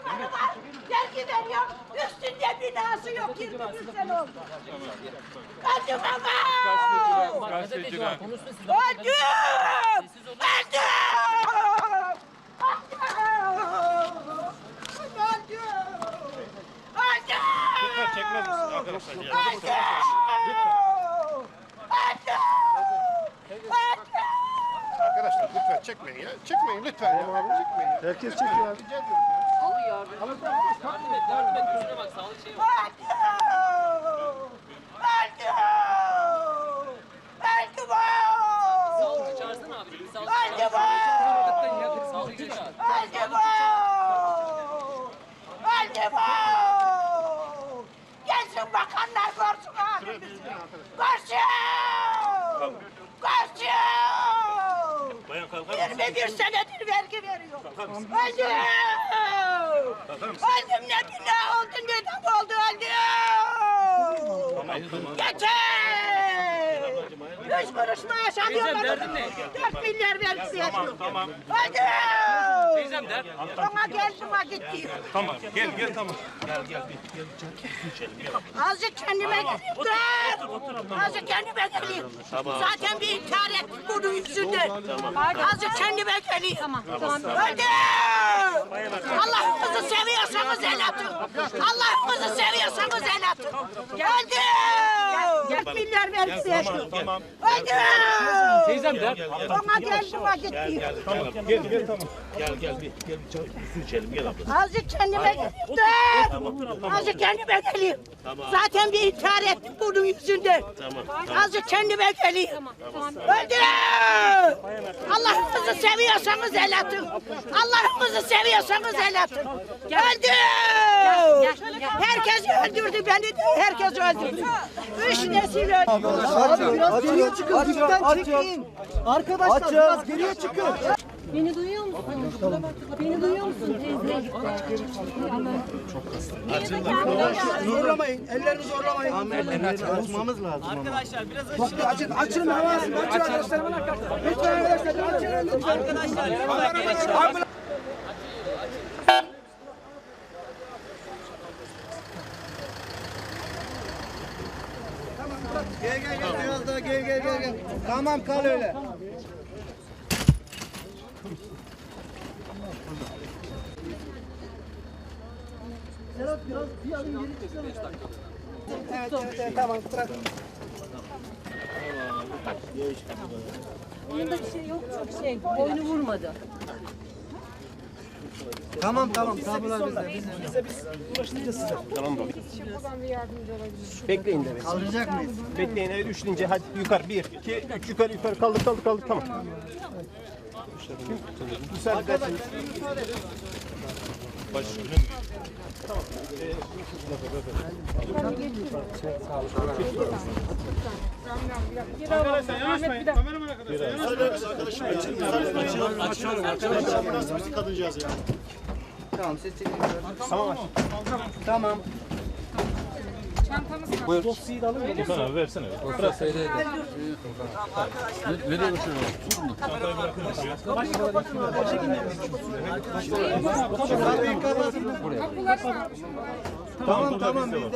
limanı var. Vergi veriyor. Üstünde binası yok. 21 sene oldu. Hadi baba. Gazeteci var. Öldüm! Öldüm! Öldüm! Çekmez misin arkadaşlar? Ya. Arkadaşlar lütfen çekmeyin ya. Çekmeyin lütfen ya. Herkes çekiyor abi. Rica ediyorum. Gelsin bakanlar görsün abimizi. Görsün! Görsün! Bayan kalkar mısın? 21 senedir vergi veriyor. Öldüm! Öldüm ne günah oldu ne de oldu öldüm! Yeter! Üç kuruş maaş alıyorum. Dört milyar vergi veriyor. Tamam. Öldüm! Teyzem der. Bana geldim ha gitti. Tamam. Gel gel tamam. Azıcık kendime geleyim dur. Azıcık kendime geleyim. Zaten bir intihar ettim bunun yüzünden. Azıcık kendime geleyim. Tamam, tamam. Öldüm. Allah'ınızı seviyorsanız el atın. Allah'ınızı seviyorsanız el atın. Öldüm. 4 milyar vergisi yaşıyor. Tamam. Öldüm. Teyzem der. Bana geldim ha gitti. Tamam. Gel gel tamam. Gel gel bir gel bir çay su içelim gel abla. Azıcık kendime geleyim dur. Azıcık kendime geleyim. Zaten bir intihar ettim bunun yüzünden. Azıcık kendime geleyim. Öldüm. Allah'ınızı seviyorsanız el atın. Allah'ınızı seviyorsanız el atın. Öldüm. Herkes öldürdü beni de herkes öldürdü. Üç nesil öldü. Abi biraz geriye çıkın. Dipten çekmeyin. Arkadaşlar biraz geriye çıkın. Beni duyuyor musun? Beni duyuyor musun teyze? Zorlamayın. Ellerini zorlamayın. Ellerini açmamız lazım. Arkadaşlar biraz açın. Açın. Açın. Havasını açın arkadaşlar. Lütfen arkadaşlar. Açın. Lütfen. Arkadaşlar. Gel gel gel biraz daha gel gel gel gel. Tamam kal öyle. Evet, evet, tamam bırak. Bunda bir şey yok çok şey. Boynu vurmadı. Tamam tamam tablolar bizde. Bizde bize biz ulaştıracağız size. Tamam bak. Bekleyin demek. Kaldıracak mıyız? Bekleyin evet üç deyince hadi yukarı bir, iki, üç yukarı yukarı kaldır kaldır kaldır tamam. Müsaade ederseniz. Arkadaşlar yanaşmayın. Kameraman arkadaşlar yanaşmayın. Tamam siz çekin. Tamam. Tamam. Buyur. Dosyayı da alın. Okan abi versene. Bırak. Tamam tamam bizde.